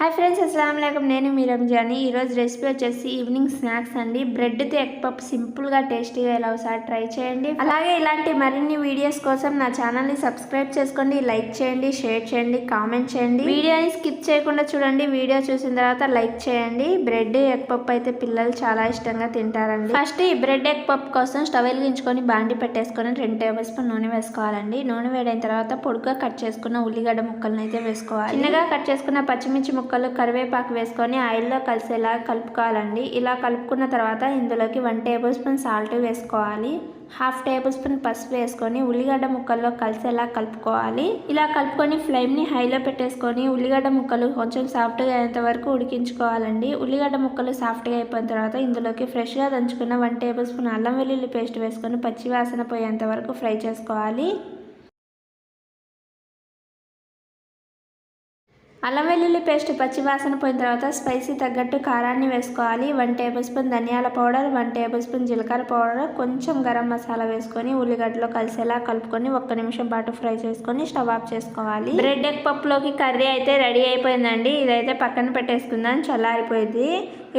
Hi friends అస్సలం అయికం నేను మీ రంజాని. ఈరోజు రెసిపీ వచ్చేసి ఈవినింగ్ స్నాక్స్ అండి. బ్రెడ్తో ఎగ్ పప్ సింపుల్గా టేస్టీగా ఎలా ఒకసారి ట్రై చేయండి. అలాగే ఇలాంటి మరిన్ని వీడియోస్ కోసం నా ఛానల్ని సబ్స్క్రైబ్ చేసుకోండి. లైక్ చేయండి షేర్ చేయండి కామెంట్ చేయండి. వీడియోని స్కిప్ చేయకుండా చూడండి. వీడియో చూసిన తర్వాత లైక్ చేయండి. బ్రెడ్ ఎగ్ పప్ అయితే పిల్లలు చాలా ఇష్టంగా తింటారండి. ఫస్ట్ ఈ బ్రెడ్ ఎగ్ పప్ కోసం స్టవ్ వెలిగించుకొని బాండి పెట్టేసుకొని రెండు టేబుల్ స్పూన్ నూనె వేసుకోవాలండి. నూనె వేడైన తర్వాత పొడుగా కట్ చేసుకున్న ఉల్లిగడ్డ ముక్కలను అయితే వేసుకోవాలి. చిన్నగా కట్ చేసుకున్న పచ్చిమిర్చి ముక్క ముక్కలు కరివేపాకు వేసుకొని ఆయిల్లో కలిసేలా కలుపుకోవాలండి. ఇలా కలుపుకున్న తర్వాత ఇందులోకి వన్ టేబుల్ స్పూన్ సాల్ట్ వేసుకోవాలి. హాఫ్ టేబుల్ స్పూన్ పసుపు వేసుకొని ఉల్లిగడ్డ ముక్కల్లో కలిసేలా కలుపుకోవాలి. ఇలా కలుపుకొని ఫ్లేమ్ని హైలో పెట్టేసుకొని ఉల్లిగడ్డ ముక్కలు కొంచెం సాఫ్ట్గా అయ్యేంత వరకు ఉడికించుకోవాలండి. ఉల్లిగడ్డ ముక్కలు సాఫ్ట్గా అయిపోయిన తర్వాత ఇందులోకి ఫ్రెష్గా దంచుకున్న వన్ టేబుల్ స్పూన్ అల్లం వెల్లుల్లి పేస్ట్ వేసుకొని పచ్చివాసన పోయేంత వరకు ఫ్రై చేసుకోవాలి. అల్లం వెల్లుల్లి పేస్ట్ పచ్చి వాసన పోయిన తర్వాత స్పైసీ తగ్గట్టు కారాన్ని వేసుకోవాలి. వన్ టేబుల్ స్పూన్ ధనియాల పౌడర్ వన్ టేబుల్ స్పూన్ జీలకర్ర పౌడర్ కొంచెం గరం మసాలా వేసుకొని ఉల్లిగడ్డలో కలిసేలా కలుపుకొని ఒక్క నిమిషం పాటు ఫ్రై చేసుకొని స్టవ్ ఆఫ్ చేసుకోవాలి. బ్రెడ్ ఎగ్ పప్పులోకి కర్రీ అయితే రెడీ అయిపోయిందండి. ఇదైతే పక్కన పెట్టేసుకుందాం. చల్లారిపోయింది.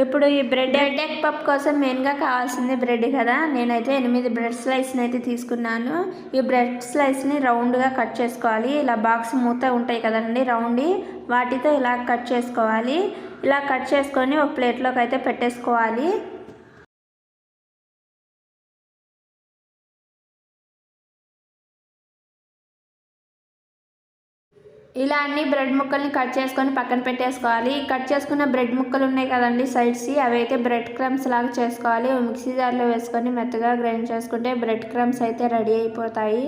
ఇప్పుడు ఈ బ్రెడ్ బ్రెడ్ ఎగ్ పప్ కోసం మెయిన్గా కావాల్సింది బ్రెడ్ కదా. నేనైతే ఎనిమిది బ్రెడ్ స్లైస్ని అయితే తీసుకున్నాను. ఈ బ్రెడ్ స్లైస్ని రౌండ్గా కట్ చేసుకోవాలి. ఇలా బాక్స్ మూత ఉంటాయి కదండి రౌండ్. వాటితో ఇలా కట్ చేసుకోవాలి. ఇలా కట్ చేసుకొని ఒక ప్లేట్లోకి అయితే పెట్టేసుకోవాలి. ఇలా అన్ని బ్రెడ్ ముక్కల్ని కట్ చేసుకొని పక్కన పెట్టేసుకోవాలి. కట్ చేసుకున్న బ్రెడ్ ముక్కలు ఉన్నాయి కదండి సైడ్స్. అవి అయితే బ్రెడ్ క్రమ్స్ లాగా చేసుకోవాలి. మిక్సీ జార్లో వేసుకొని మెత్తగా గ్రైండ్ చేసుకుంటే బ్రెడ్ క్రమ్స్ అయితే రెడీ అయిపోతాయి.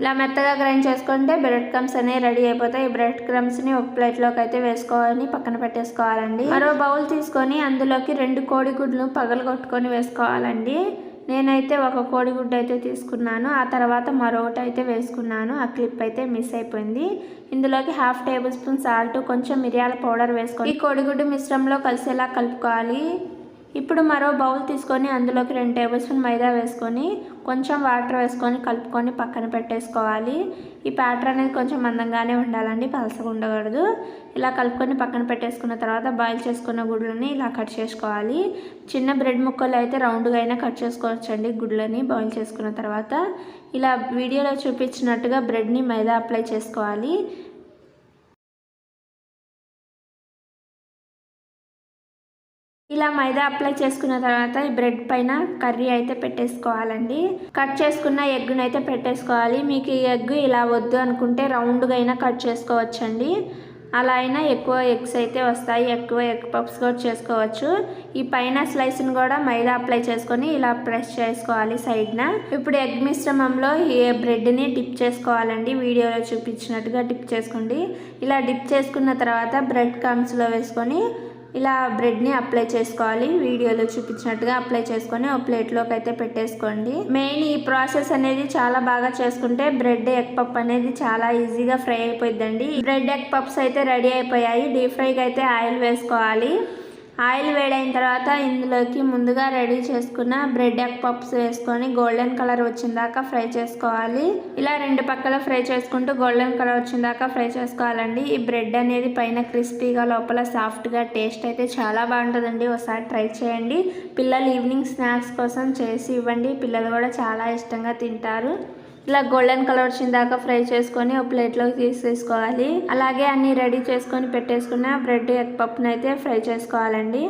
ఇలా మెత్తగా గ్రైండ్ చేసుకుంటే బ్రెడ్ క్రమ్స్ అనేవి రెడీ అయిపోతాయి. ఈ బ్రెడ్ క్రమ్స్ని ఒక ప్లేట్లోకి అయితే వేసుకోవాలని పక్కన పెట్టేసుకోవాలండి. మరో బౌల్ తీసుకొని అందులోకి రెండు కోడిగుడ్లు పగలు కొట్టుకొని వేసుకోవాలండి. నేనైతే ఒక కోడిగుడ్డు అయితే తీసుకున్నాను. ఆ తర్వాత మరొకటి అయితే వేసుకున్నాను. ఆ క్లిప్ అయితే మిస్ అయిపోయింది. ఇందులోకి హాఫ్ టేబుల్ స్పూన్ సాల్ట్ కొంచెం మిరియాల పౌడర్ వేసుకోవాలి ఈ కోడిగుడ్డు మిశ్రమంలో కలిసేలా కలుపుకోవాలి. ఇప్పుడు మరో బౌల్ తీసుకొని అందులోకి రెండు టేబుల్ స్పూన్ మైదా వేసుకొని కొంచెం వాటర్ వేసుకొని కలుపుకొని పక్కన పెట్టేసుకోవాలి. ఈ ప్యాటర్ అనేది కొంచెం మందంగానే ఉండాలండి పలసగా ఉండకూడదు. ఇలా కలుపుకొని పక్కన పెట్టేసుకున్న తర్వాత బాయిల్ చేసుకున్న గుడ్లని ఇలా కట్ చేసుకోవాలి. చిన్న బ్రెడ్ ముక్కలు అయితే రౌండ్గా అయినా కట్ చేసుకోవచ్చండి గుడ్లని బాయిల్ చేసుకున్న తర్వాత. ఇలా వీడియోలో చూపించినట్టుగా బ్రెడ్ని మైదా అప్లై చేసుకోవాలి. ఇలా మైదా అప్లై చేసుకున్న తర్వాత ఈ బ్రెడ్ పైన కర్రీ అయితే పెట్టేసుకోవాలండి. కట్ చేసుకున్న ఎగ్గును అయితే పెట్టేసుకోవాలి. మీకు ఈ ఎగ్ ఇలా వద్దు అనుకుంటే రౌండ్గా అయినా కట్ చేసుకోవచ్చండి. అలా అయినా ఎక్కువ ఎగ్స్ అయితే వస్తాయి. ఎక్కువ ఎగ్ పప్స్ కూడా చేసుకోవచ్చు. ఈ పైన స్లైస్ని కూడా మైదా అప్లై చేసుకొని ఇలా ప్రెస్ చేసుకోవాలి సైడ్న. ఇప్పుడు ఎగ్ మిశ్రమంలో ఈ బ్రెడ్ని డిప్ చేసుకోవాలండి. వీడియోలో చూపించినట్టుగా డిప్ చేసుకోండి. ఇలా డిప్ చేసుకున్న తర్వాత బ్రెడ్ కమ్స్లో వేసుకొని ఇలా బ్రెడ్ని అప్లై చేసుకోవాలి. వీడియోలో చూపించినట్టుగా అప్లై చేసుకొని ఒక ప్లేట్లోకి అయితే పెట్టేసుకోండి. మెయిన్ ఈ ప్రాసెస్ అనేది చాలా బాగా చేసుకుంటే బ్రెడ్ ఎగ్ పప్ అనేది చాలా ఈజీగా ఫ్రై అయిపోయిందండి బ్రెడ్ ఎగ్ పప్స్ అయితే రెడీ అయిపోయాయి. డీప్ ఫ్రైకి అయితే ఆయిల్ వేసుకోవాలి. ఆయిల్ వేడైన తర్వాత ఇందులోకి ముందుగా రెడీ చేసుకున్న బ్రెడ్ ఎగ్ పప్స్ వేసుకొని గోల్డెన్ కలర్ వచ్చిన దాకా ఫ్రై చేసుకోవాలి. ఇలా రెండు పక్కల ఫ్రై చేసుకుంటూ గోల్డెన్ కలర్ వచ్చిన దాకా ఫ్రై చేసుకోవాలండి. ఈ బ్రెడ్ అనేది పైన క్రిస్పీగా లోపల సాఫ్ట్గా టేస్ట్ అయితే చాలా బాగుంటుందండి. ఒకసారి ట్రై చేయండి. పిల్లలు ఈవినింగ్ స్నాక్స్ కోసం చేసి ఇవ్వండి. పిల్లలు కూడా చాలా ఇష్టంగా తింటారు. ఇలా గోల్డెన్ కలర్ వచ్చిన దాకా ఫ్రై చేసుకొని ఒక ప్లేట్లోకి తీసేసుకోవాలి. అలాగే అన్నీ రెడీ చేసుకొని పెట్టేసుకున్న బ్రెడ్ ఎగ్ పప్పునైతే ఫ్రై చేసుకోవాలండి.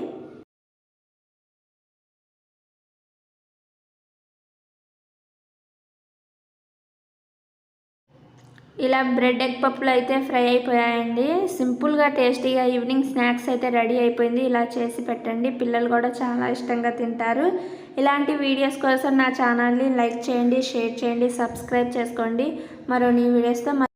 ఇలా బ్రెడ్ ఎగ్ పప్పులు అయితే ఫ్రై అయిపోయాయండి. సింపుల్గా టేస్టీగా ఈవినింగ్ స్నాక్స్ అయితే రెడీ అయిపోయింది. ఇలా చేసి పెట్టండి. పిల్లలు కూడా చాలా ఇష్టంగా తింటారు. ఇలాంటి వీడియోస్ కోసం నా ఛానల్ని లైక్ చేయండి షేర్ చేయండి సబ్స్క్రైబ్ చేసుకోండి. మరో నీ వీడియోస్తో